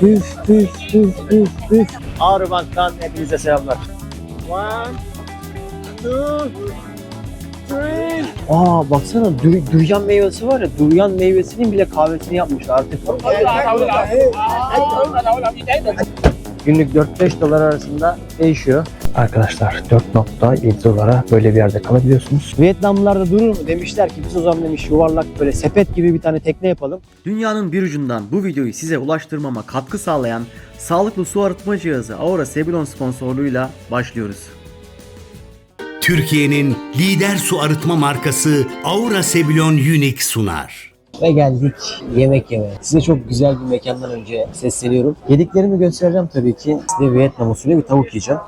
Püf püf püf püf püf. Ağrıbank'tan hepinize selamlar. One, two, three. Aa baksana dur, duryan meyvesi var ya duryan meyvesinin bile kahvesini yapmışlar artık. Günlük 4-5 dolar arasında değişiyor. Arkadaşlar 4.7 dolara böyle bir yerde kalabiliyorsunuz. Vietnamlılar da durur mu? Demişler ki biz o zaman demiş yuvarlak böyle sepet gibi bir tane tekne yapalım. Dünyanın bir ucundan bu videoyu size ulaştırmama katkı sağlayan sağlıklı su arıtma cihazı Aura Sebilon sponsorluğuyla başlıyoruz. Türkiye'nin lider su arıtma markası Aura Sebilon Unique sunar. Ve geldik yemek yemeye. Size çok güzel bir mekandan önce sesleniyorum. Yediklerimi göstereceğim tabii ki. Size Vietnam usulü bir tavuk yiyeceğim.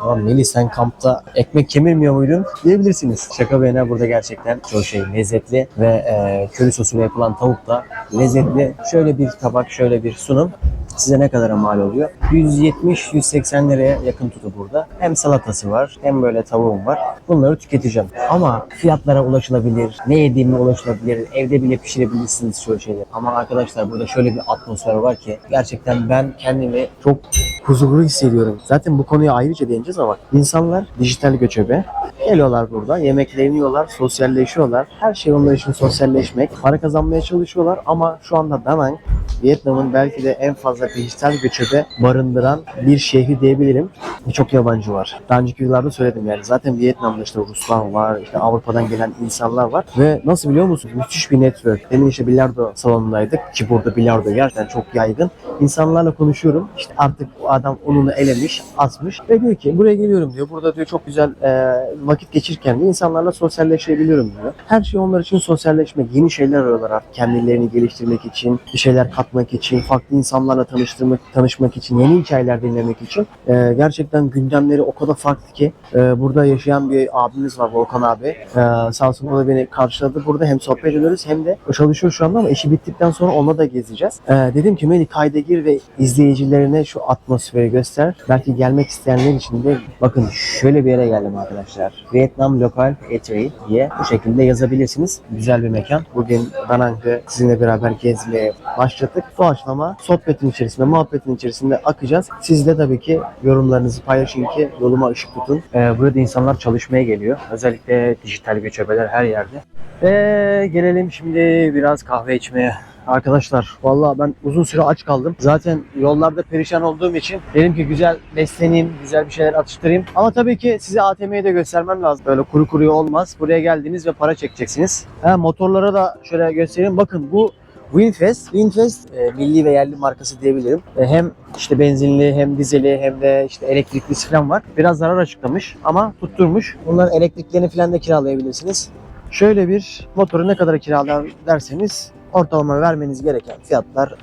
Ama Melih sen kampta ekmek kemirmiyor muydun diyebilirsiniz. Şaka bir yana burada gerçekten çok şey lezzetli ve e, köri sosuyla yapılan tavuk da lezzetli. Şöyle bir tabak, şöyle bir sunum size ne kadara mal oluyor? 170-180 liraya yakın tutu burada. Hem salatası var hem böyle tavuğum var. Bunları tüketeceğim. Ama fiyatlara ulaşılabilir, ne yediğime ulaşılabilir, evde bile pişirebilirsiniz şöyle şeyler. Ama arkadaşlar burada şöyle bir atmosfer var ki gerçekten ben kendimi çok huzurlu hissediyorum. Zaten bu konuya ayrıca değineceğiz ama insanlar dijital göçebe. Geliyorlar burada, yemeklerini yiyorlar, sosyalleşiyorlar. Her şey onlar için sosyalleşmek. Para kazanmaya çalışıyorlar ama şu anda Da Nang Vietnam'ın belki de en fazla dijital göçebe barındıran bir şehri diyebilirim. Birçok yabancı var. Daha önceki yıllarda söyledim yani. Zaten Vietnam'da işte Ruslar var, işte Avrupa'dan gelen insanlar var. Ve nasıl biliyor musunuz? Müthiş bir network. Demin işte bilardo salonundaydık ki burada bilardo gerçekten çok yaygın. İnsanlarla konuşuyorum. İşte artık bu adam onunu elemiş, asmış ve diyor ki buraya geliyorum diyor. Burada diyor çok güzel e, vakit geçirirken de insanlarla sosyalleşebiliyorum diyor. Her şey onlar için sosyalleşmek, yeni şeyler arıyorlar kendilerini geliştirmek için, bir şeyler katmak için, farklı insanlarla tanıştırmak, tanışmak için, yeni hikayeler dinlemek için. E, gerçekten gündemleri o kadar farklı ki e, burada yaşayan bir abimiz var Volkan abi. E, sağ olsun o da beni karşıladı. Burada hem sohbet ediyoruz hem de o çalışıyor şu anda ama işi bittikten sonra onunla da gezeceğiz. E, dedim ki Melih kayda gir ve izleyicilerine şu atmosferi göster. Belki gelmek isteyenler için de bakın şöyle bir yere geldim arkadaşlar. Vietnam Local Eatery diye bu şekilde yazabilirsiniz. Güzel bir mekan. Bugün Danang'ı sizinle beraber gezmeye başladık. Doğaçlama sohbetin içerisinde, muhabbetin içerisinde akacağız. Siz de tabii ki yorumlarınızı paylaşın ki yoluma ışık tutun. Ee, burada insanlar çalışmaya geliyor. Özellikle dijital göçebeler her yerde. Ve gelelim şimdi biraz kahve içmeye. Arkadaşlar vallahi ben uzun süre aç kaldım. Zaten yollarda perişan olduğum için dedim ki güzel besleneyim, güzel bir şeyler atıştırayım. Ama tabii ki size ATM'yi de göstermem lazım. Böyle kuru kuruya olmaz. Buraya geldiniz ve para çekeceksiniz. Ha, motorlara da şöyle göstereyim. Bakın bu Winfest. Winfest e, milli ve yerli markası diyebilirim. E, hem işte benzinli hem dizeli hem de işte elektriklisi falan var. Biraz zarar açıklamış ama tutturmuş. Bunların elektriklerini falan da kiralayabilirsiniz. Şöyle bir motoru ne kadar kiralar derseniz ortalama vermeniz gereken fiyatlar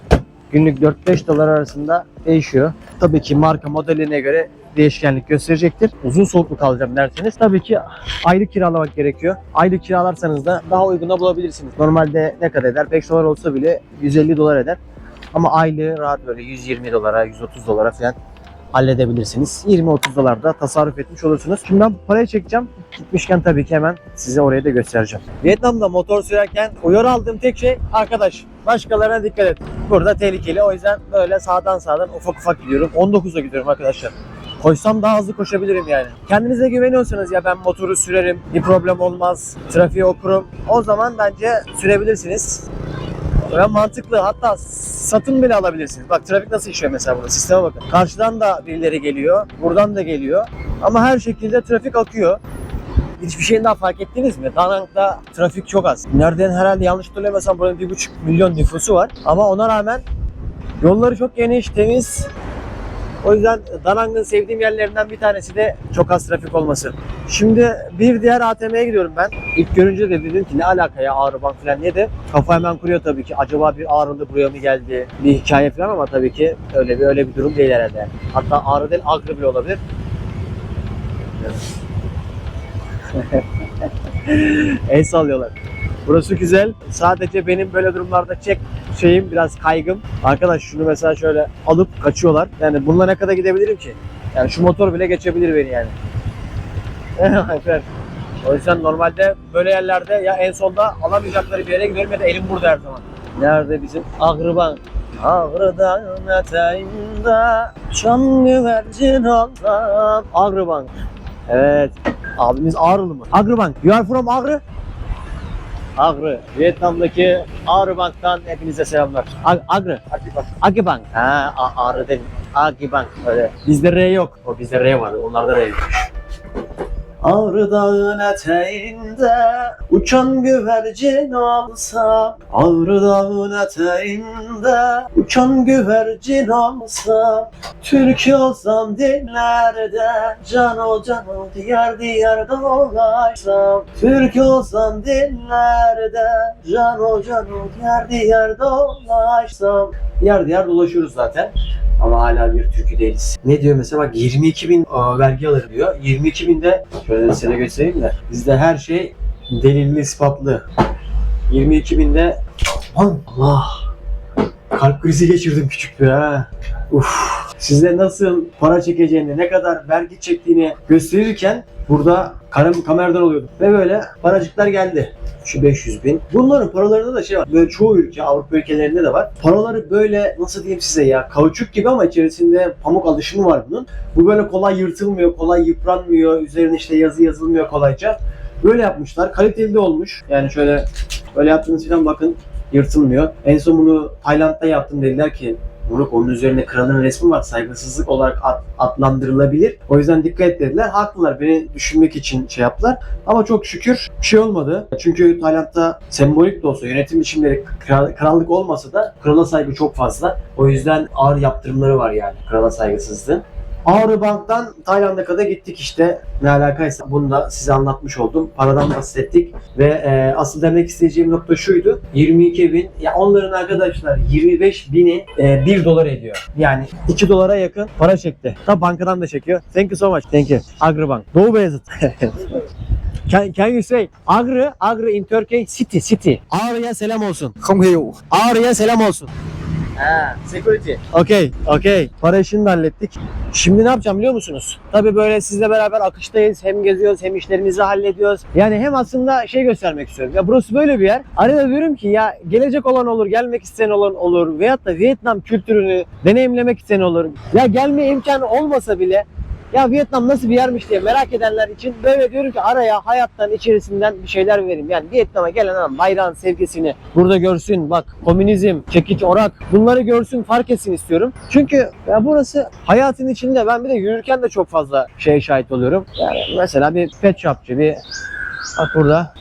günlük 4-5 dolar arasında değişiyor. Tabii ki marka modeline göre değişkenlik gösterecektir. Uzun soluklu kalacağım derseniz tabii ki aylık kiralamak gerekiyor. Aylık kiralarsanız da daha uyguna bulabilirsiniz. Normalde ne kadar eder? 5 dolar olsa bile 150 dolar eder. Ama aylığı rahat böyle 120 dolara, 130 dolara falan halledebilirsiniz. 20-30 dolar da tasarruf etmiş olursunuz. Şimdi ben parayı çekeceğim. Gitmişken tabii ki hemen size oraya da göstereceğim. Vietnam'da motor sürerken uyarı aldığım tek şey arkadaş başkalarına dikkat et. Burada tehlikeli o yüzden böyle sağdan sağdan ufak ufak gidiyorum. 19'a gidiyorum arkadaşlar. Koşsam daha hızlı koşabilirim yani. Kendinize güveniyorsanız ya ben motoru sürerim, bir problem olmaz, trafiği okurum. O zaman bence sürebilirsiniz. Ve mantıklı. Hatta satın bile alabilirsiniz. Bak trafik nasıl işliyor mesela burada. Sisteme bakın. Karşıdan da birileri geliyor. Buradan da geliyor. Ama her şekilde trafik akıyor. Hiçbir şeyin daha fark ettiniz mi? Danang'da trafik çok az. Nereden herhalde yanlış hatırlamıyorsam buranın 1,5 milyon nüfusu var. Ama ona rağmen yolları çok geniş, temiz. O yüzden Danang'ın sevdiğim yerlerinden bir tanesi de çok az trafik olması. Şimdi bir diğer ATM'ye gidiyorum ben. İlk görünce de dedim ki ne alaka ya Ağrıbank falan diye de kafa hemen kuruyor tabii ki. Acaba bir Ağrılı buraya mı geldi? Bir hikaye falan ama tabii ki öyle bir öyle bir durum değil herhalde. Hatta Ağrı değil Agri bile olabilir. El sallıyorlar. Burası güzel. Sadece benim böyle durumlarda çek şeyim biraz kaygım. Arkadaş şunu mesela şöyle alıp kaçıyorlar. Yani bununla ne kadar gidebilirim ki? Yani şu motor bile geçebilir beni yani. O yüzden normalde böyle yerlerde ya en sonda alamayacakları bir yere gidiyorum ya da elim burada her zaman. Nerede bizim Agribank? Ağrı Dağı'nın eteğinde Çam güvercin olsam Ağrı Bank. Evet. Abimiz Ağrılı mı? Ağrı Bank. You are from Ağrı? Ağrı. Vietnam'daki Ağrı Bank'tan hepinize selamlar. Ag- Ağrı. Agibank. Ha, A- Ağrı değil. Agibank. Öyle. Bizde R yok. O bizde R var. Onlarda R yokmuş. Ağrı Dağı'nın eteğinde uçan güvercin olsa Ağrı Dağı'nın eteğinde uçan güvercin olsa Türk olsam dinlerde can o can o diyar diyar dolaşsam Türk olsam dinlerde can o can o diyar diyar dolaşsam Diyar diyar dolaşıyoruz zaten. Ama hala bir türkü değiliz. Ne diyor mesela bak 22 bin aa, vergi alır diyor. 22 binde şöyle size göstereyim de bizde her şey delilli ispatlı. 22 binde Allah kalp krizi geçirdim küçük bir ha. Uf. Size nasıl para çekeceğini, ne kadar vergi çektiğini gösterirken burada karım kameradan oluyordum. Ve böyle paracıklar geldi. Şu 500 bin. Bunların paralarında da şey var. Böyle çoğu ülke, Avrupa ülkelerinde de var. Paraları böyle nasıl diyeyim size ya kauçuk gibi ama içerisinde pamuk alışımı var bunun. Bu böyle kolay yırtılmıyor, kolay yıpranmıyor. Üzerine işte yazı yazılmıyor kolayca. Böyle yapmışlar. Kaliteli de olmuş. Yani şöyle böyle yaptığınız falan bakın yırtılmıyor. En son bunu Tayland'da yaptım dediler ki Moruk onun üzerinde kralın resmi var. Saygısızlık olarak ad- adlandırılabilir. O yüzden dikkat et dediler. Haklılar. Beni düşünmek için şey yaptılar. Ama çok şükür bir şey olmadı. Çünkü Tayland'da sembolik de olsa yönetim biçimleri kral- krallık olmasa da krala saygı çok fazla. O yüzden ağır yaptırımları var yani krala saygısızlığın. Bank'tan Tayland'a kadar gittik işte. Ne alakaysa bunu da size anlatmış oldum. Paradan bahsettik ve e, asıl demek isteyeceğim nokta şuydu. 22 bin, ya onların arkadaşlar 25 bini e, 1 dolar ediyor. Yani 2 dolara yakın para çekti. Tabi bankadan da çekiyor. Thank you so much. Thank you. Agri Bank. Doğu Beyazıt. Can, can you say Agri, Agri in Turkey city, city. Ağrı'ya selam olsun. Ağrı'ya selam olsun. Ha, security. Okey, okey. Para işini de hallettik. Şimdi ne yapacağım biliyor musunuz? Tabii böyle sizle beraber akıştayız. Hem geziyoruz hem işlerimizi hallediyoruz. Yani hem aslında şey göstermek istiyorum. Ya burası böyle bir yer. Arada diyorum ki ya gelecek olan olur, gelmek isteyen olan olur. Veyahut da Vietnam kültürünü deneyimlemek isteyen olur. Ya gelme imkanı olmasa bile ya Vietnam nasıl bir yermiş diye merak edenler için böyle diyorum ki araya hayattan içerisinden bir şeyler vereyim. Yani Vietnam'a gelen adam bayrağın sevgisini burada görsün. Bak komünizm, çekiç, orak bunları görsün, fark etsin istiyorum. Çünkü ya burası hayatın içinde ben bir de yürürken de çok fazla şeye şahit oluyorum. Yani mesela bir pet shopçı, bir bak burada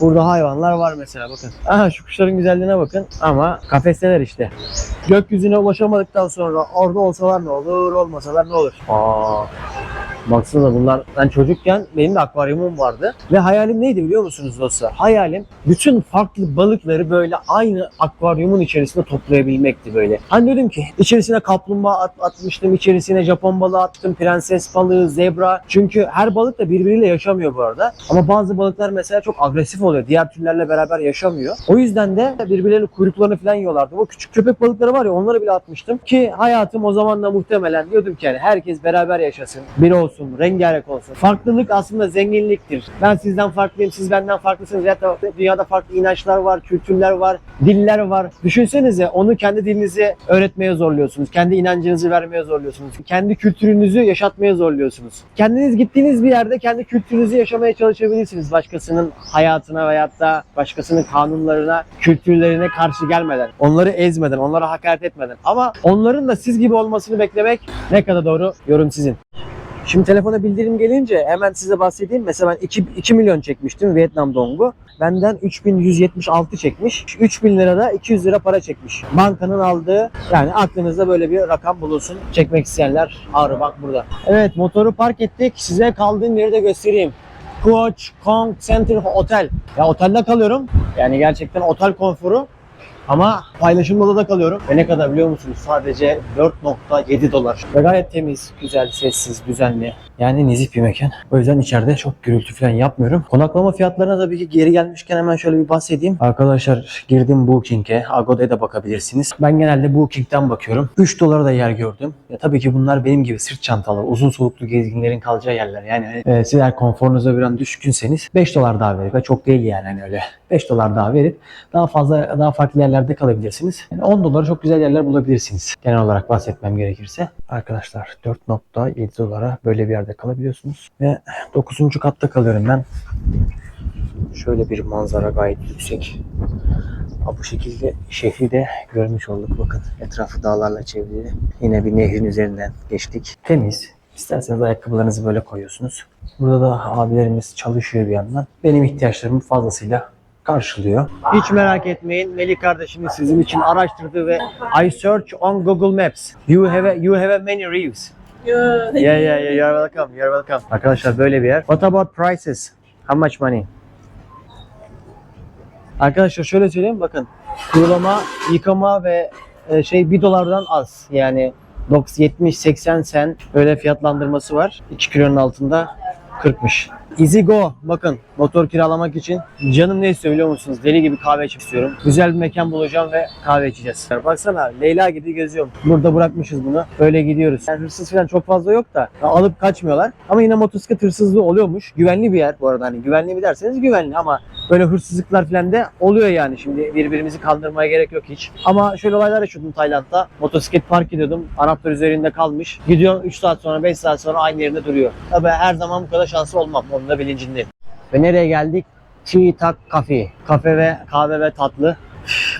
Burada hayvanlar var mesela bakın. Aha şu kuşların güzelliğine bakın ama kafesteler işte. Gökyüzüne ulaşamadıktan sonra orada olsalar ne olur, olmasalar ne olur? Aa, baksana bunlar ben çocukken benim de akvaryumum vardı ve hayalim neydi biliyor musunuz dostlar? Hayalim bütün farklı balıkları böyle aynı akvaryumun içerisinde toplayabilmekti böyle. Hani dedim ki içerisine kaplumbağa at- atmıştım, içerisine Japon balığı attım, prenses balığı, zebra. Çünkü her balık da birbiriyle yaşamıyor bu arada. Ama bazı balıklar mesela çok agresif oluyor. Diğer türlerle beraber yaşamıyor. O yüzden de birbirlerinin kuyruklarını falan yiyorlardı. O küçük köpek balıkları var ya onları bile atmıştım. Ki hayatım o zaman da muhtemelen diyordum ki yani herkes beraber yaşasın. Bir olsun, rengarenk olsun. Farklılık aslında zenginliktir. Ben sizden farklıyım, siz benden farklısınız. Da dünyada farklı inançlar var, kültürler var, diller var. Düşünsenize onu kendi dilinizi öğretmeye zorluyorsunuz. Kendi inancınızı vermeye zorluyorsunuz. Kendi kültürünüzü yaşatmaya zorluyorsunuz. Kendiniz gittiğiniz bir yerde kendi kültürünüzü yaşamaya çalışabilirsiniz. Başkasının hayatına veyahut da başkasının kanunlarına, kültürlerine karşı gelmeden. Onları ezmeden, onlara hakaret etmeden. Ama onların da siz gibi olmasını beklemek ne kadar doğru yorum sizin. Şimdi telefona bildirim gelince hemen size bahsedeyim. Mesela ben 2, 2 milyon çekmiştim Vietnam dongu. Benden 3176 çekmiş. 3000 lirada 200 lira para çekmiş. Bankanın aldığı yani aklınızda böyle bir rakam bulunsun. Çekmek isteyenler Ağrı bak burada. Evet motoru park ettik. Size kaldığım yeri de göstereyim. Coach Kong Center Hotel. Ya otelde kalıyorum. Yani gerçekten otel konforu. Ama paylaşımlı odada kalıyorum. Ve ne kadar biliyor musunuz? Sadece 4.7 dolar. Ve gayet temiz, güzel, sessiz, düzenli. Yani nezih bir mekan. O yüzden içeride çok gürültü falan yapmıyorum. Konaklama fiyatlarına tabii ki geri gelmişken hemen şöyle bir bahsedeyim. Arkadaşlar girdim Booking'e. Agoda'ya da bakabilirsiniz. Ben genelde Booking'den bakıyorum. 3 dolara da yer gördüm. Ya tabii ki bunlar benim gibi sırt çantalı, uzun soluklu gezginlerin kalacağı yerler. Yani e, siz eğer konforunuza bir an düşkünseniz 5 dolar daha verip ve çok değil yani hani öyle 5 dolar daha verip daha fazla daha farklı yerler yerlerde kalabilirsiniz. Yani 10 dolara çok güzel yerler bulabilirsiniz. Genel olarak bahsetmem gerekirse. Arkadaşlar 4.7 dolara böyle bir yerde kalabiliyorsunuz. Ve 9. katta kalıyorum ben. Şöyle bir manzara gayet yüksek. Bu şekilde şehri de görmüş olduk. Bakın etrafı dağlarla çevrili. Yine bir nehrin üzerinden geçtik. Temiz. İsterseniz ayakkabılarınızı böyle koyuyorsunuz. Burada da abilerimiz çalışıyor bir yandan. Benim ihtiyaçlarımı fazlasıyla karşılıyor. Hiç merak etmeyin. Melih kardeşimiz sizin için araştırdı ve I search on Google Maps. You have a, you have a many reviews. Yeah, Yeah, yeah, yeah. You're welcome. You're welcome. Arkadaşlar böyle bir yer. What about prices? How much money? Arkadaşlar şöyle söyleyeyim bakın. Kurulama, yıkama ve e, şey 1 dolardan az. Yani 70-80 sen öyle fiyatlandırması var. 2 kilonun altında 40'mış. Easy go. Bakın motor kiralamak için canım ne istiyor biliyor musunuz? Deli gibi kahve içmek istiyorum. Güzel bir mekan bulacağım ve kahve içeceğiz. Baksana Leyla gibi geziyorum. Burada bırakmışız bunu. Böyle gidiyoruz. Yani hırsız falan çok fazla yok da alıp kaçmıyorlar. Ama yine motosiklet hırsızlığı oluyormuş. Güvenli bir yer bu arada. Hani güvenli mi derseniz güvenli ama böyle hırsızlıklar falan da oluyor yani. Şimdi birbirimizi kandırmaya gerek yok hiç. Ama şöyle olaylar yaşadım Tayland'da. Motosiklet park ediyordum. Anahtar üzerinde kalmış. Gidiyor 3 saat sonra 5 saat sonra aynı yerinde duruyor. Tabii her zaman bu kadar şanslı olmam. Da bilincindeyim. Ve nereye geldik? Tea Tak Cafe. Kafe ve kahve ve tatlı.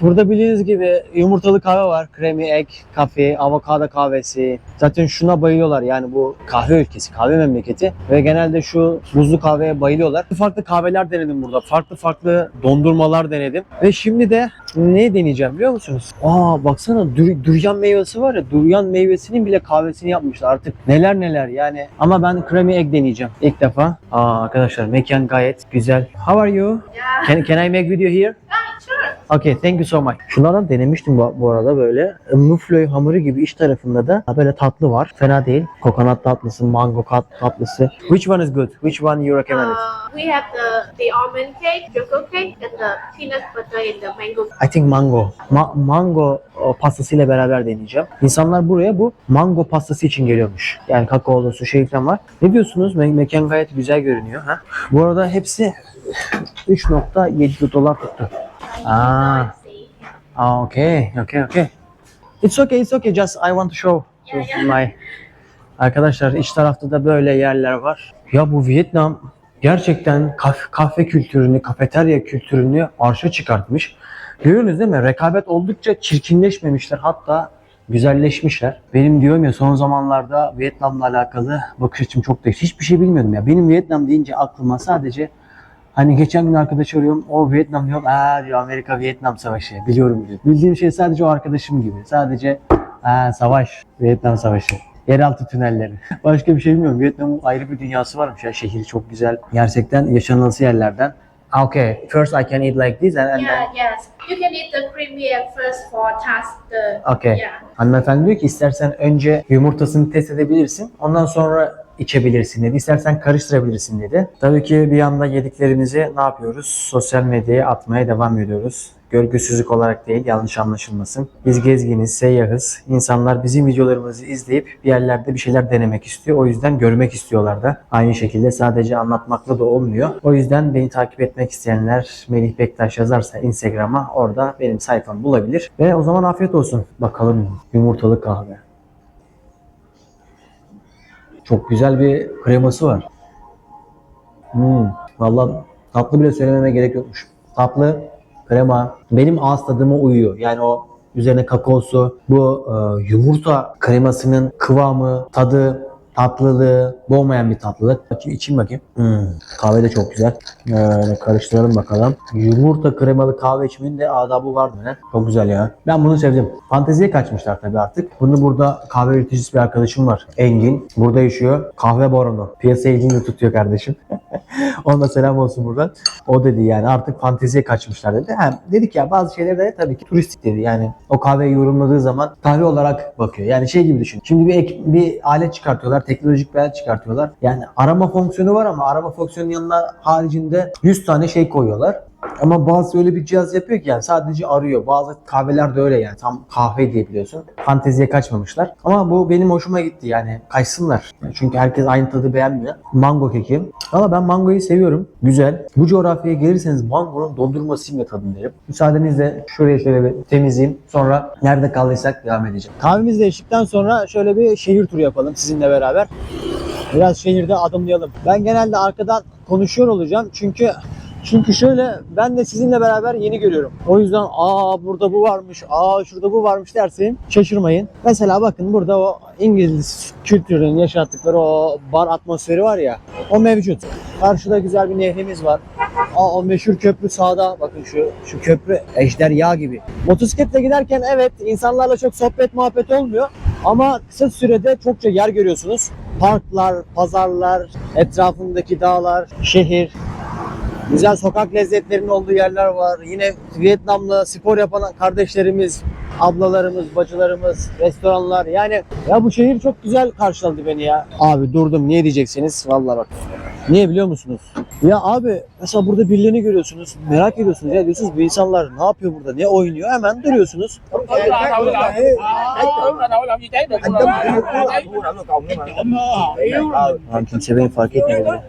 Burada bildiğiniz gibi yumurtalı kahve var. Creamy egg, kafe, avokado kahvesi. Zaten şuna bayılıyorlar yani bu kahve ülkesi, kahve memleketi. Ve genelde şu buzlu kahveye bayılıyorlar. Farklı kahveler denedim burada. Farklı farklı dondurmalar denedim. Ve şimdi de ne deneyeceğim biliyor musunuz? Aa baksana dur, duryan meyvesi var ya. Duryan meyvesinin bile kahvesini yapmışlar. Artık neler neler yani. Ama ben creamy egg deneyeceğim ilk defa. Aa arkadaşlar mekan gayet güzel. How are you? yeah. Can, can I make video here? Yeah. Okay, thank you so much. Şunlardan denemiştim bu, bu arada böyle. Muflöy hamuru gibi iç tarafında da böyle tatlı var. Fena değil. Kokonat tatlısı, mango kat tatlısı. Which one is good? Which one you recommend? Uh, we have the the almond cake, chocolate cake, and the peanut butter and the mango. I think mango. Ma- mango pastasıyla beraber deneyeceğim. İnsanlar buraya bu mango pastası için geliyormuş. Yani kakaolusu şey falan var. Ne diyorsunuz? Me- mekan gayet güzel görünüyor. Ha? Bu arada hepsi 3.7 dolar tuttu. Ah, okay, okay, okay. It's okay, it's okay. Just I want to show to Yeah, yeah. my arkadaşlar iç tarafta da böyle yerler var. Ya bu Vietnam gerçekten kaf- kahve kültürünü, kafeterya kültürünü arşa çıkartmış. Görüyorsunuz değil mi? Rekabet oldukça çirkinleşmemişler. Hatta güzelleşmişler. Benim diyorum ya son zamanlarda Vietnam'la alakalı bakış açım çok değişti. Hiçbir şey bilmiyordum ya. Benim Vietnam deyince aklıma sadece Hani geçen gün arkadaş arıyorum. O Vietnam diyor. Aa diyor Amerika Vietnam savaşı. Biliyorum diyor. Bildiğim şey sadece o arkadaşım gibi. Sadece aa, savaş. Vietnam savaşı. Yeraltı tünelleri. Başka bir şey bilmiyorum. Vietnam'ın ayrı bir dünyası varmış ya. Şehri çok güzel. Gerçekten yaşanılası yerlerden. Okay, first I can eat like this and, and then... Yeah, yes. You can eat the creamy egg first for test the. Okay. Yeah. Hanımefendi diyor ki istersen önce yumurtasını test edebilirsin. Ondan sonra içebilirsin dedi. İstersen karıştırabilirsin dedi. Tabii ki bir yanda yediklerimizi ne yapıyoruz? Sosyal medyaya atmaya devam ediyoruz. Görgüsüzlük olarak değil, yanlış anlaşılmasın. Biz gezginiz, seyyahız. İnsanlar bizim videolarımızı izleyip bir yerlerde bir şeyler denemek istiyor. O yüzden görmek istiyorlar da. Aynı şekilde sadece anlatmakla da olmuyor. O yüzden beni takip etmek isteyenler Melih Bektaş yazarsa Instagram'a orada benim sayfamı bulabilir. Ve o zaman afiyet olsun. Bakalım yumurtalı kahve. Çok güzel bir kreması var. Hmm, vallahi tatlı bile söylememe gerek yokmuş. Tatlı, krema benim ağız tadıma uyuyor. Yani o üzerine kakaosu, bu e, yumurta kremasının kıvamı, tadı, tatlılığı, boğmayan bir tatlılık. Bakayım içeyim bakayım. Hmm, kahve de çok güzel. Böyle karıştıralım bakalım. Yumurta kremalı kahve içmenin de adabı var mı? Çok güzel ya. Ben bunu sevdim. Fanteziye kaçmışlar tabii artık. Bunu burada kahve üreticisi bir arkadaşım var. Engin. Burada yaşıyor. Kahve baronu. Piyasayı elinde tutuyor kardeşim. Ona selam olsun buradan. O dedi yani artık fanteziye kaçmışlar dedi. Ha, dedik ya bazı şeyler de tabii ki turistik dedi. Yani o kahveyi yorumladığı zaman kahve olarak bakıyor. Yani şey gibi düşün. Şimdi bir, ek- bir alet çıkartıyorlar. Teknolojik bir alet çıkartıyorlar. Yani arama fonksiyonu var ama arama fonksiyonunun yanına haricinde 100 tane şey koyuyorlar. Ama bazı öyle bir cihaz yapıyor ki yani sadece arıyor. Bazı kahveler de öyle yani tam kahve diye biliyorsun. Fanteziye kaçmamışlar. Ama bu benim hoşuma gitti yani kaçsınlar. Çünkü herkes aynı tadı beğenmiyor. Mango keki. Ama ben mangoyu seviyorum. Güzel. Bu coğrafyaya gelirseniz mangonun dondurmasıyla tadın derim. Müsaadenizle şuraya şöyle bir temizleyeyim. Sonra nerede kaldıysak devam edeceğim. Kahvemizi de sonra şöyle bir şehir turu yapalım sizinle beraber. Biraz şehirde adımlayalım. Ben genelde arkadan konuşuyor olacağım çünkü çünkü şöyle ben de sizinle beraber yeni görüyorum. O yüzden aa burada bu varmış, aa şurada bu varmış dersin şaşırmayın. Mesela bakın burada o İngiliz kültürünün yaşattıkları o bar atmosferi var ya o mevcut. Karşıda güzel bir nehrimiz var. Aa o meşhur köprü sağda bakın şu şu köprü ejderha gibi. Motosikletle giderken evet insanlarla çok sohbet muhabbet olmuyor ama kısa sürede çokça yer görüyorsunuz. Parklar, pazarlar, etrafındaki dağlar, şehir, Güzel sokak lezzetlerinin olduğu yerler var. Yine Vietnamlı spor yapan kardeşlerimiz, ablalarımız, bacılarımız, restoranlar. Yani ya bu şehir çok güzel karşıladı beni ya. Abi durdum niye diyeceksiniz? Vallahi bak. Niye biliyor musunuz? Ya abi mesela burada birilerini görüyorsunuz. Merak ediyorsunuz ya diyorsunuz bu insanlar ne yapıyor burada? Ne oynuyor? Hemen duruyorsunuz. Lan kimse beni fark luôn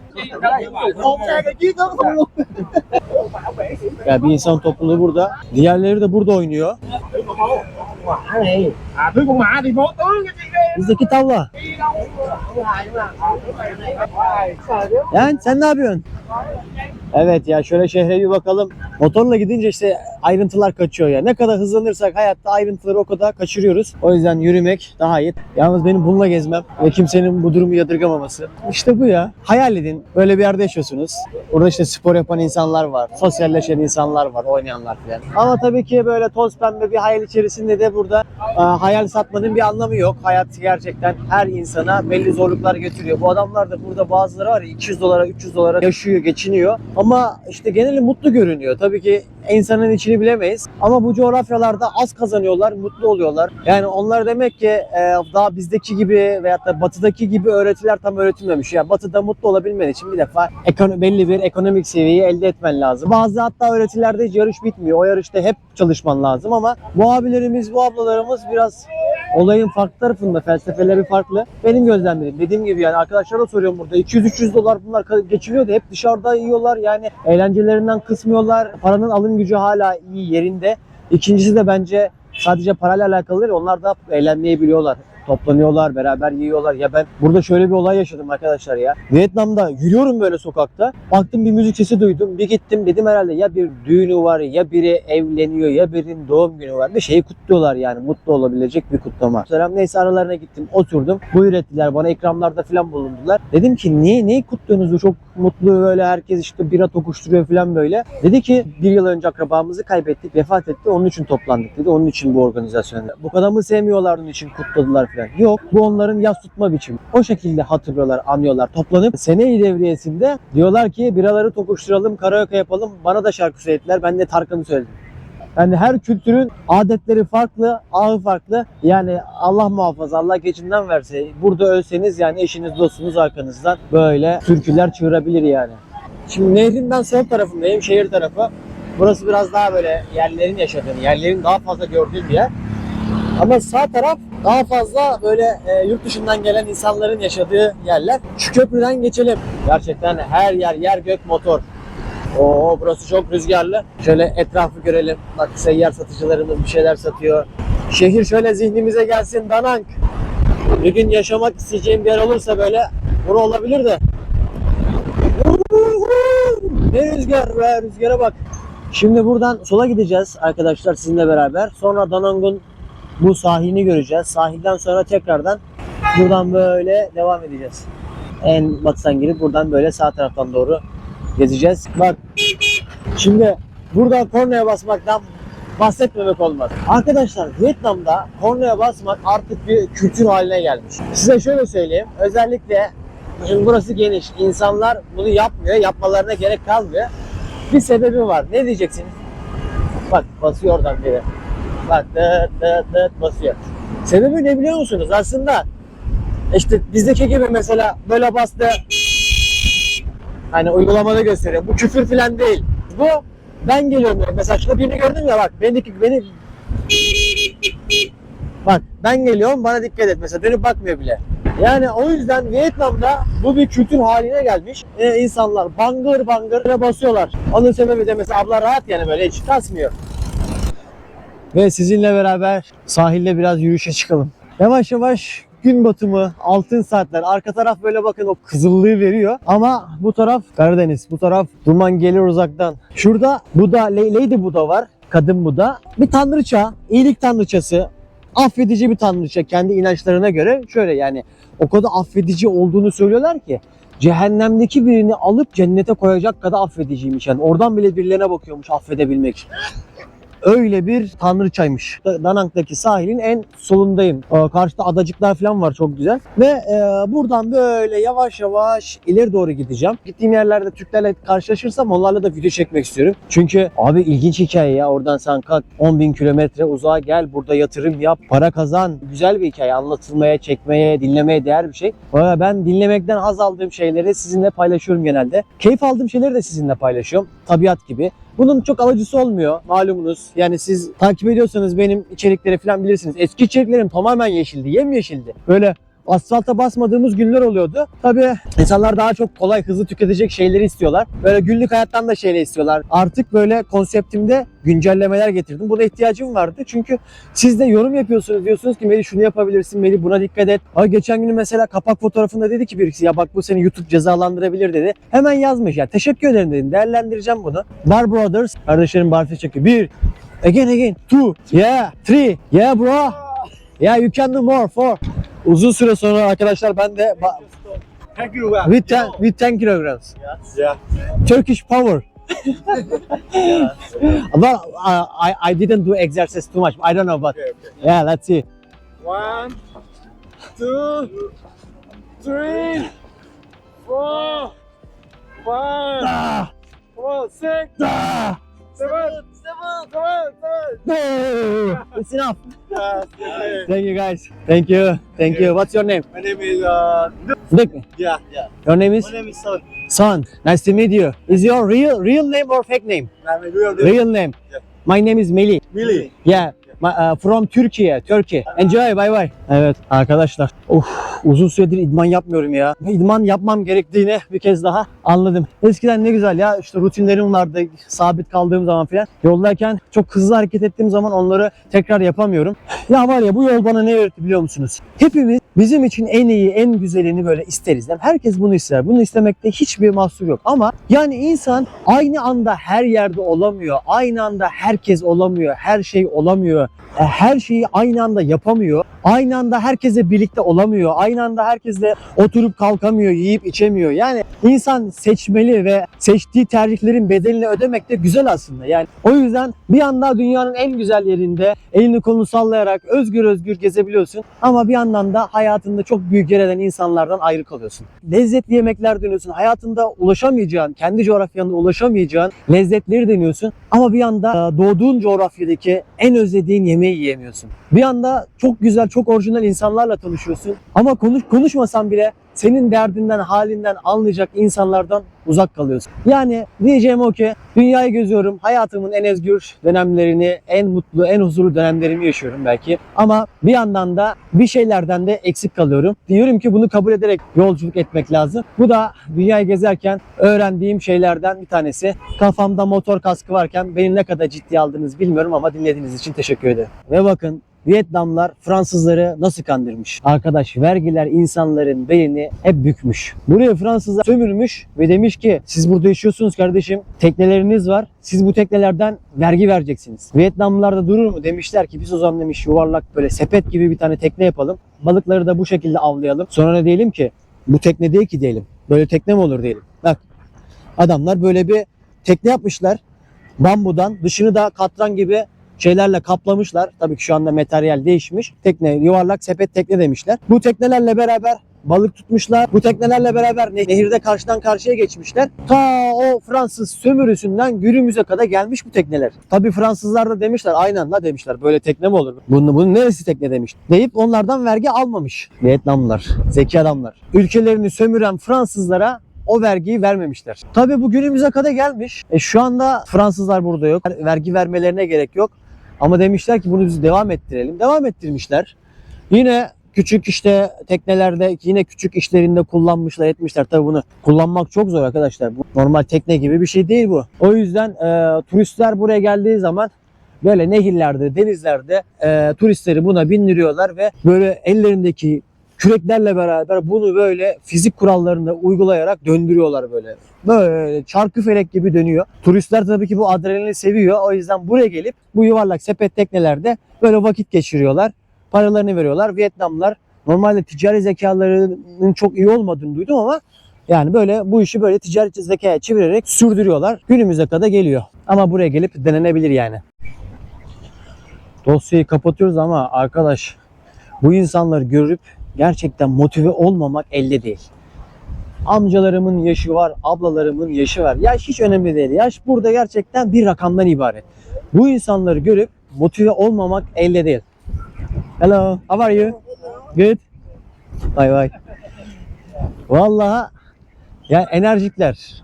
Ya bir insan topluluğu burada. Diğerleri de burada oynuyor. Bizdeki tavla. Yani sen ne yapıyorsun? Evet ya şöyle şehre bir bakalım. Motorla gidince işte ayrıntılar kaçıyor ya. Ne kadar hızlanırsak hayatta ayrıntıları o kadar kaçırıyoruz. O yüzden yürümek daha iyi. Yalnız benim bununla gezmem ve kimsenin bu durumu yadırgamaması. İşte bu ya. Hayal edin. Böyle bir yerde yaşıyorsunuz. Orada işte spor yapan insanlar var. Sosyalleşen insanlar var. Oynayanlar falan. Ama tabii ki böyle toz pembe bir hayal içerisinde de burada e, hayal satmanın bir anlamı yok. Hayat gerçekten her insana belli zorluklar getiriyor. Bu adamlar da burada bazıları var ya 200 dolara 300 dolara yaşıyor, geçiniyor. Ama işte geneli mutlu görünüyor. Tabii ki insanın içini bilemeyiz. Ama bu coğrafyalarda az kazanıyorlar, mutlu oluyorlar. Yani onlar demek ki e, daha bizdeki gibi veyahut da batıdaki gibi öğretiler tam öğretilmemiş. Yani batıda mutlu olabilmen için bir defa ekono- belli bir ekonomik seviyeyi elde etmen lazım. Bazı hatta öğretilerde hiç yarış bitmiyor. O yarışta hep çalışman lazım ama bu abilerimiz, bu ablalarımız biraz olayın farklı tarafında felsefeleri farklı. Benim gözlemlerim dediğim gibi yani arkadaşlara soruyorum burada 200-300 dolar bunlar da hep dışarıda yiyorlar yani eğlencelerinden kısmıyorlar. Paranın alım gücü hala iyi yerinde. İkincisi de bence sadece parayla alakalı değil onlar da eğlenmeyi biliyorlar. Toplanıyorlar, beraber yiyorlar. Ya ben burada şöyle bir olay yaşadım arkadaşlar ya. Vietnam'da yürüyorum böyle sokakta. Baktım bir müzik sesi duydum. Bir gittim dedim herhalde ya bir düğünü var ya biri evleniyor ya birinin doğum günü var. Bir şeyi kutluyorlar yani mutlu olabilecek bir kutlama. Selam neyse aralarına gittim oturdum. Buyur ettiler bana ikramlarda falan bulundular. Dedim ki niye neyi kutluyorsunuz? Çok mutlu böyle herkes işte bira tokuşturuyor falan böyle. Dedi ki bir yıl önce akrabamızı kaybettik vefat etti onun için toplandık dedi. Onun için bu organizasyonda. Bu adamı sevmiyorlar onun için kutladılar falan. Yok bu onların yas tutma biçimi. O şekilde hatırlıyorlar, anıyorlar. Toplanıp sene devriyesinde diyorlar ki biraları tokuşturalım, karaoke yapalım. Bana da şarkı söylediler. Ben de Tarkan'ı söyledim. Yani her kültürün adetleri farklı, ağı farklı. Yani Allah muhafaza, Allah geçinden verse burada ölseniz yani eşiniz, dostunuz arkanızdan böyle türküler çığırabilir yani. Şimdi nehrin ben sol tarafındayım, şehir tarafı. Burası biraz daha böyle yerlerin yaşadığın, yerlerin daha fazla gördüğün bir yer. Ama sağ taraf daha fazla böyle e, yurt dışından gelen insanların yaşadığı yerler. Şu köprüden geçelim. Gerçekten her yer yer gök motor. Oo burası çok rüzgarlı. Şöyle etrafı görelim. Bak seyyar satıcılarımız bir şeyler satıyor. Şehir şöyle zihnimize gelsin Danank. Bir gün yaşamak isteyeceğim bir yer olursa böyle bura olabilir de. Ne rüzgar be rüzgara bak. Şimdi buradan sola gideceğiz arkadaşlar sizinle beraber. Sonra Danang'ın bu sahilini göreceğiz. Sahilden sonra tekrardan buradan böyle devam edeceğiz. En batıdan girip buradan böyle sağ taraftan doğru gezeceğiz. Bak şimdi burada kornaya basmaktan bahsetmemek olmaz. Arkadaşlar Vietnam'da kornaya basmak artık bir kültür haline gelmiş. Size şöyle söyleyeyim. Özellikle şimdi burası geniş. İnsanlar bunu yapmıyor. Yapmalarına gerek kalmıyor. Bir sebebi var. Ne diyeceksiniz? Bak basıyor oradan biri. Bak dıt dıt dıt basıyor. Sebebi ne biliyor musunuz? Aslında işte bizdeki gibi mesela böyle bastı hani uygulamada gösteriyor. Bu küfür falan değil. Bu ben geliyorum. ya. Mesela şurada birini gördün ya bak. Beni, beni Bak ben geliyorum bana dikkat et mesela dönüp bakmıyor bile. Yani o yüzden Vietnam'da bu bir kültür haline gelmiş. Ee, insanlar bangır bangır basıyorlar. Onun sebebi de mesela abla rahat yani böyle hiç kasmıyor. Ve sizinle beraber sahilde biraz yürüyüşe çıkalım. Yavaş yavaş gün batımı, altın saatler. Arka taraf böyle bakın o kızıllığı veriyor. Ama bu taraf Karadeniz. Bu taraf duman gelir uzaktan. Şurada Buda, Lady Buda var. Kadın Buda. Bir tanrıça, iyilik tanrıçası. Affedici bir tanrıça kendi inançlarına göre. Şöyle yani o kadar affedici olduğunu söylüyorlar ki cehennemdeki birini alıp cennete koyacak kadar affediciymiş. Yani oradan bile birilerine bakıyormuş affedebilmek için. Öyle bir tanrıçaymış. Danang'daki sahilin en solundayım. Ee, Karşıda adacıklar falan var çok güzel. Ve e, buradan böyle yavaş yavaş ileri doğru gideceğim. Gittiğim yerlerde Türklerle karşılaşırsam onlarla da video çekmek istiyorum. Çünkü abi ilginç hikaye ya. Oradan sen kalk 10 bin kilometre uzağa gel. Burada yatırım yap. Para kazan. Güzel bir hikaye. Anlatılmaya, çekmeye, dinlemeye değer bir şey. Ben dinlemekten haz aldığım şeyleri sizinle paylaşıyorum genelde. Keyif aldığım şeyleri de sizinle paylaşıyorum. Tabiat gibi. Bunun çok alıcısı olmuyor malumunuz. Yani siz takip ediyorsanız benim içerikleri falan bilirsiniz. Eski içeriklerim tamamen yeşildi, yemyeşildi. Böyle asfalta basmadığımız günler oluyordu. Tabii insanlar daha çok kolay, hızlı tüketecek şeyleri istiyorlar. Böyle günlük hayattan da şeyler istiyorlar. Artık böyle konseptimde güncellemeler getirdim. Buna ihtiyacım vardı. Çünkü siz de yorum yapıyorsunuz. Diyorsunuz ki Melih şunu yapabilirsin, Melih buna dikkat et. Ama geçen gün mesela kapak fotoğrafında dedi ki birisi ya bak bu seni YouTube cezalandırabilir dedi. Hemen yazmış ya teşekkür ederim dedim. Değerlendireceğim bunu. Bar Brothers kardeşlerim barfi çekiyor. Bir. Again again. Two. Yeah. Three. Yeah bro. Yeah you can do more. Four. Uzun süre sonra arkadaşlar ben de Thank you. with 10, with 10 kilograms. Yeah. Turkish power. but uh, I, I didn't do exercise too much. I don't know, but Okay, okay. yeah, let's see. One, two, three, four, five, Ah, on, six, ah, seven, seven, come on, seven. no, it's enough. Yes. Thank you guys. Thank you. Thank you. What's your name? My name is uh, Nick. yeah, yeah. Your name is My name is Son. Son. Nice to meet you. Is your real real name or fake name? A real name. Real name. Yeah. My name is Melih. Really? Yeah. Uh, from Türkiye, Turkey. Enjoy, bye bye. Evet arkadaşlar. Of, uzun süredir idman yapmıyorum ya. İdman yapmam gerektiğini bir kez daha anladım. Eskiden ne güzel ya işte rutinlerim vardı sabit kaldığım zaman filan. Yoldayken çok hızlı hareket ettiğim zaman onları tekrar yapamıyorum. Ya var ya bu yol bana ne öğretti biliyor musunuz? Hepimiz bizim için en iyi, en güzelini böyle isteriz. Yani herkes bunu ister. Bunu istemekte hiçbir mahsur yok. Ama yani insan aynı anda her yerde olamıyor. Aynı anda herkes olamıyor. Her şey olamıyor. E, Her şeyi aynı anda yapamıyor. Aynı anda herkese birlikte olamıyor. Aynı anda herkesle oturup kalkamıyor, yiyip içemiyor. Yani insan seçmeli ve seçtiği tercihlerin bedelini ödemek de güzel aslında. Yani o yüzden bir anda dünyanın en güzel yerinde elini kolunu sallayarak özgür özgür gezebiliyorsun. Ama bir yandan da hayatında çok büyük yer eden insanlardan ayrı kalıyorsun. Lezzetli yemekler deniyorsun. Hayatında ulaşamayacağın, kendi coğrafyanda ulaşamayacağın lezzetleri deniyorsun. Ama bir anda e, doğduğun coğrafyadaki en özlediğin yemeği yiyemiyorsun. Bir anda çok güzel, çok orijinal insanlarla tanışıyorsun. Ama konuş konuşmasan bile senin derdinden, halinden anlayacak insanlardan uzak kalıyorsun. Yani diyeceğim o ki dünyayı geziyorum. Hayatımın en özgür dönemlerini, en mutlu, en huzurlu dönemlerimi yaşıyorum belki. Ama bir yandan da bir şeylerden de eksik kalıyorum. Diyorum ki bunu kabul ederek yolculuk etmek lazım. Bu da dünyayı gezerken öğrendiğim şeylerden bir tanesi. Kafamda motor kaskı varken beni ne kadar ciddiye aldınız bilmiyorum ama dinlediğiniz için teşekkür ederim. Ve bakın Vietnamlar Fransızları nasıl kandırmış? Arkadaş vergiler insanların belini hep bükmüş. Buraya Fransızlar sömürmüş ve demiş ki siz burada yaşıyorsunuz kardeşim. Tekneleriniz var. Siz bu teknelerden vergi vereceksiniz. Vietnamlılar da durur mu? Demişler ki biz o zaman demiş yuvarlak böyle sepet gibi bir tane tekne yapalım. Balıkları da bu şekilde avlayalım. Sonra ne diyelim ki? Bu tekne değil ki diyelim. Böyle tekne mi olur diyelim. Bak adamlar böyle bir tekne yapmışlar. Bambudan dışını da katran gibi şeylerle kaplamışlar. Tabii ki şu anda materyal değişmiş. Tekne, yuvarlak sepet tekne demişler. Bu teknelerle beraber balık tutmuşlar. Bu teknelerle beraber ne- nehirde karşıdan karşıya geçmişler. Ta o Fransız sömürüsünden günümüze kadar gelmiş bu tekneler. Tabii Fransızlar da demişler aynen la demişler böyle tekne mi olur? Bunun, bunun neresi tekne demiş. Deyip onlardan vergi almamış. Vietnamlılar, zeki adamlar. Ülkelerini sömüren Fransızlara o vergiyi vermemişler. Tabii bu günümüze kadar gelmiş. E şu anda Fransızlar burada yok. Vergi vermelerine gerek yok. Ama demişler ki bunu biz devam ettirelim. Devam ettirmişler. Yine küçük işte teknelerde yine küçük işlerinde kullanmışlar etmişler. Tabii bunu kullanmak çok zor arkadaşlar. Bu normal tekne gibi bir şey değil bu. O yüzden e, turistler buraya geldiği zaman böyle nehirlerde, denizlerde e, turistleri buna bindiriyorlar ve böyle ellerindeki küreklerle beraber bunu böyle fizik kurallarını uygulayarak döndürüyorlar böyle. Böyle çarkı felek gibi dönüyor. Turistler tabii ki bu adrenalini seviyor. O yüzden buraya gelip bu yuvarlak sepet teknelerde böyle vakit geçiriyorlar. Paralarını veriyorlar. Vietnamlılar normalde ticari zekalarının çok iyi olmadığını duydum ama yani böyle bu işi böyle ticari zekaya çevirerek sürdürüyorlar. Günümüze kadar geliyor. Ama buraya gelip denenebilir yani. Dosyayı kapatıyoruz ama arkadaş bu insanları görüp gerçekten motive olmamak elde değil. Amcalarımın yaşı var, ablalarımın yaşı var. Yaş hiç önemli değil. Yaş burada gerçekten bir rakamdan ibaret. Bu insanları görüp motive olmamak elde değil. Hello, how are you? Good. Bye bye. Vallahi ya enerjikler.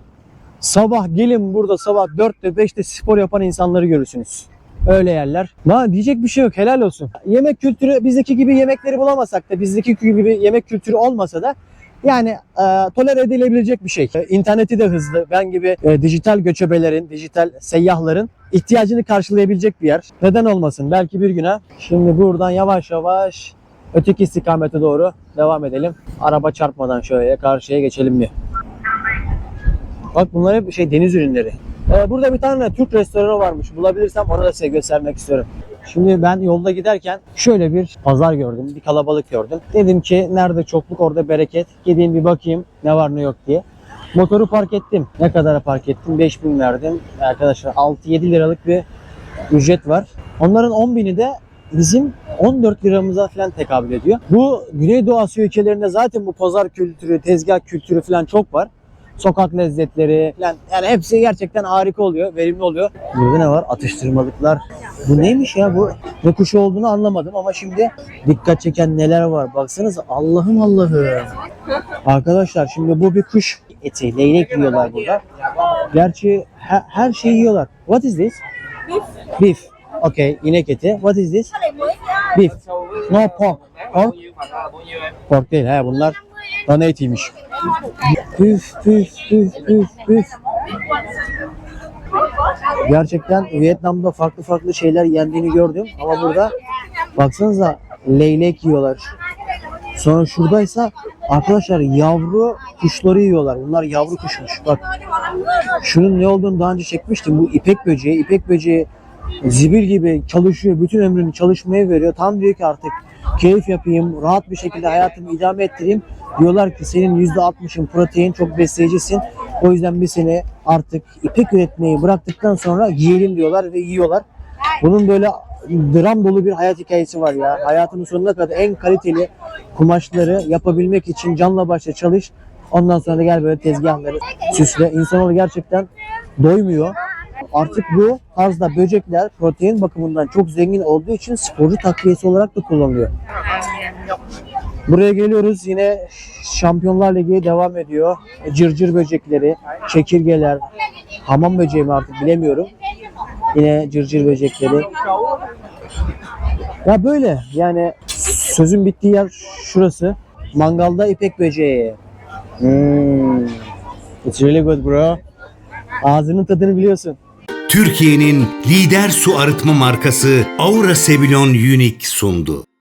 Sabah gelin burada sabah 4'te 5'te spor yapan insanları görürsünüz. Öyle yerler. Ma diyecek bir şey yok. Helal olsun. Yemek kültürü bizdeki gibi yemekleri bulamasak da bizdeki gibi yemek kültürü olmasa da yani e, tolere edilebilecek bir şey. E, İnterneti de hızlı. Ben gibi e, dijital göçebelerin, dijital seyyahların ihtiyacını karşılayabilecek bir yer. Neden olmasın? Belki bir gün ha. Şimdi buradan yavaş yavaş öteki istikamete doğru devam edelim. Araba çarpmadan şöyle karşıya geçelim bir. Bak bunlar hep şey deniz ürünleri. Ee, burada bir tane Türk restoranı varmış. Bulabilirsem onu da size göstermek istiyorum. Şimdi ben yolda giderken şöyle bir pazar gördüm. Bir kalabalık gördüm. Dedim ki nerede çokluk orada bereket. Gideyim bir bakayım ne var ne yok diye. Motoru park ettim. Ne kadara park ettim? 5000 verdim. Arkadaşlar 6-7 liralık bir ücret var. Onların 10 bini de bizim 14 liramıza falan tekabül ediyor. Bu Güneydoğu Asya ülkelerinde zaten bu pazar kültürü, tezgah kültürü falan çok var sokak lezzetleri falan yani hepsi gerçekten harika oluyor, verimli oluyor. Burada ne var? Atıştırmalıklar. Bu neymiş ya bu? Ne kuşu olduğunu anlamadım ama şimdi dikkat çeken neler var baksanız Allah'ım Allah'ım. Arkadaşlar şimdi bu bir kuş eti, leylek yiyorlar burada. Gerçi he- her şeyi yiyorlar. What is this? Beef. Okay, inek eti. What is this? Beef. No pork. Pork? Pork değil. He, bunlar dana etiymiş. Püf püf püf püf püf. Gerçekten Vietnam'da farklı farklı şeyler yendiğini gördüm ama burada baksanıza leylek yiyorlar. Sonra şuradaysa arkadaşlar yavru kuşları yiyorlar. Bunlar yavru kuşmuş. Bak şunun ne olduğunu daha önce çekmiştim. Bu ipek böceği. İpek böceği zibil gibi çalışıyor. Bütün ömrünü çalışmaya veriyor. Tam diyor ki artık keyif yapayım, rahat bir şekilde hayatımı idame ettireyim. Diyorlar ki senin %60'ın protein, çok besleyicisin. O yüzden biz seni artık ipek üretmeyi bıraktıktan sonra yiyelim diyorlar ve yiyorlar. Bunun böyle dram dolu bir hayat hikayesi var ya. Hayatının sonuna kadar en kaliteli kumaşları yapabilmek için canla başla çalış. Ondan sonra da gel böyle tezgahları süsle. İnsanoğlu gerçekten doymuyor. Artık bu tarzda böcekler protein bakımından çok zengin olduğu için sporcu takviyesi olarak da kullanılıyor. Buraya geliyoruz yine Şampiyonlar Ligi devam ediyor. Cırcır böcekleri, çekirgeler, hamam böceği mi artık bilemiyorum. Yine cırcır böcekleri. Ya böyle yani sözün bittiği yer şurası. Mangalda ipek böceği. Hmm. It's really good bro. Ağzının tadını biliyorsun. Türkiye'nin lider su arıtma markası Aura Sebilon Unique sundu.